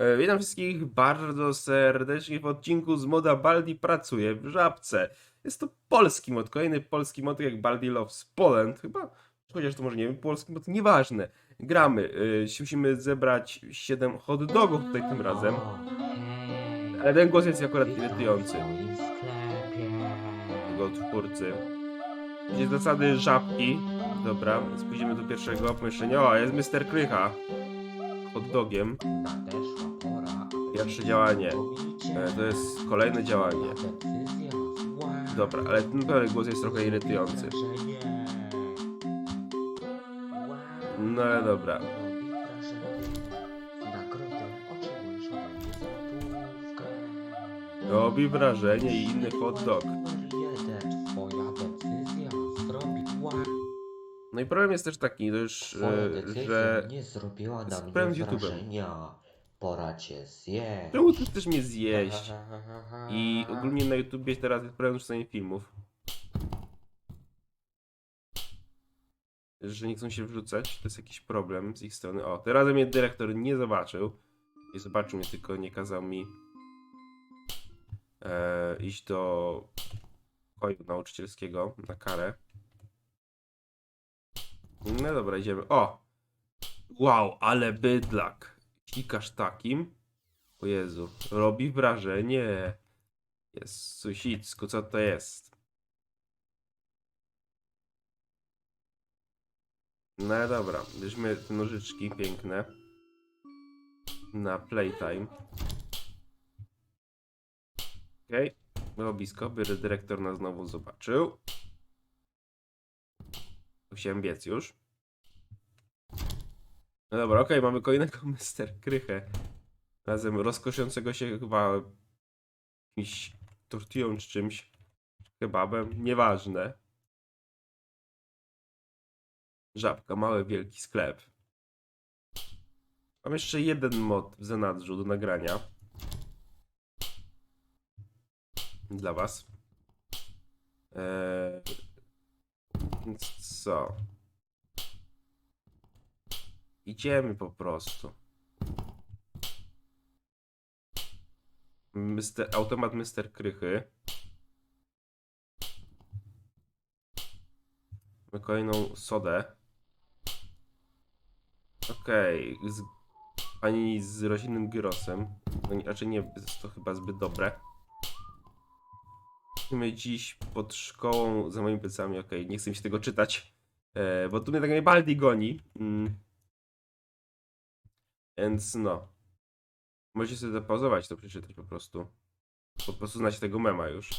E, Witam wszystkich bardzo serdecznie w odcinku z moda Baldi pracuje w Żabce. Jest to polski mod, kolejny polski mod jak Baldi Loves Poland, chyba, chociaż to może nie wiem, polski mod, nieważne. Gramy, y, musimy zebrać 7 hot dogów tutaj tym razem, ale ten głos jest akurat irytujący tego twórcy. Gdzie zasady żabki, dobra, pójdziemy do pierwszego pomieszczenia. O, jest Mr. Krycha, hot dogiem. Pierwsze działanie. E, To jest kolejne działanie. Dobra, ale ten głos jest trochę irytujący. No ale dobra. Robi wrażenie i inny hot dog. No i problem jest też taki, to już, Twoja e, decyzja że... nie zrobiła na mnie Sprawdź YouTube'em. wrażenia. Pora cię zjeść. Czemu ty chcesz mnie zjeść? I ogólnie na YouTubie teraz jest problem z rzucaniem filmów. Że nie chcą się wrzucać, to jest jakiś problem z ich strony. O, tym razem mnie dyrektor nie zobaczył. Nie zobaczył mnie, tylko nie kazał mi e, iść do pokoju nauczycielskiego na karę. No dobra, idziemy. O! Wow, ale bydlak. Klikasz takim. O Jezu, robi wrażenie. Jest susicku, co to jest? No dobra, bierzmy te nożyczki piękne. Na playtime. Okej, było blisko, by dyrektor nas znowu zobaczył. Musiałem biec już. No dobra, okej, mamy kolejnego Mr. Krychę. Razem rozkoszującego się chyba jakimś tortillą czy czymś. Kebabem, nieważne. Żabka, mały, wielki sklep. Mam jeszcze jeden mod w zanadrzu do nagrania. Dla was. Eee, więc co? Idziemy po prostu. Mister, automat Mister Krychy. Mamy kolejną sodę. Okej, z pani z roślinnym gyrosem. No, raczej nie jest to chyba zbyt dobre. My dziś pod szkołą za moimi plecami, okej, nie chcę mi się tego czytać. E, bo tu mnie tak najbardziej goni. Mm. Więc no. Możecie sobie zapauzować to przeczytać po prostu. Po prostu znać tego mema już.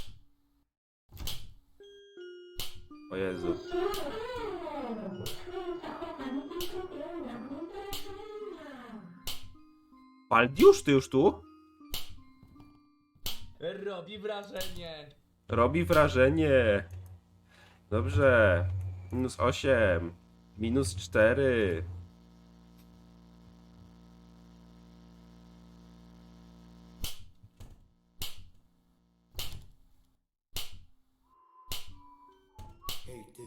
O Jezu. Baldiusz, ty już tu? Robi wrażenie. Robi wrażenie. Dobrze. Minus 8. Minus 4. Hej ty,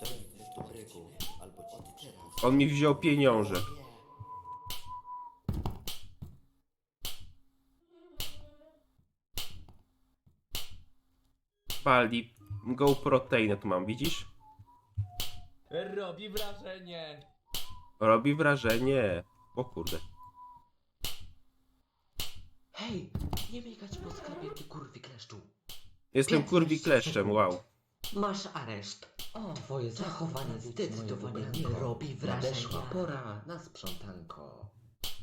daj mi coś dobrego, albo ci teraz. On mi wziął pieniądze. Baldi. Go proteinę tu mam, widzisz? Robi wrażenie. Robi wrażenie. O kurde. Hej, nie migać po sklepie, ty kurwi kleszczu. Jestem kurwi kleszczem, wow. Masz areszt. O, Twoje zachowanie zdecydowanie nie robi Nadeszła wrażenia. pora na sprzątanko.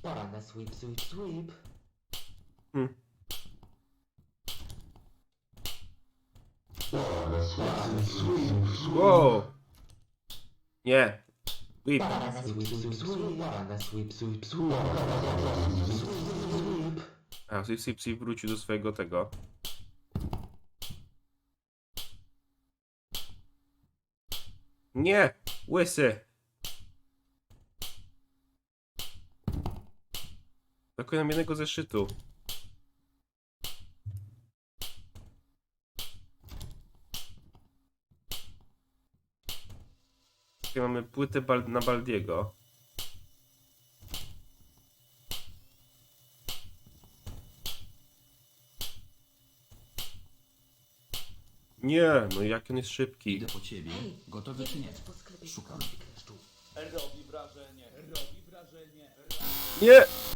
Pora na sweep, sweep, sweep. Hmm. Wow. Nie. Whip. A, Sip Sip Sip wrócił do swojego tego. Nie! Łysy! Brakuje jednego zeszytu. płytę Bal na Baldiego. Nie, no jak on jest szybki. Idę po ciebie. Gotowy czy nie? Szukam. Robi wrażenie, robi wrażenie. Nie!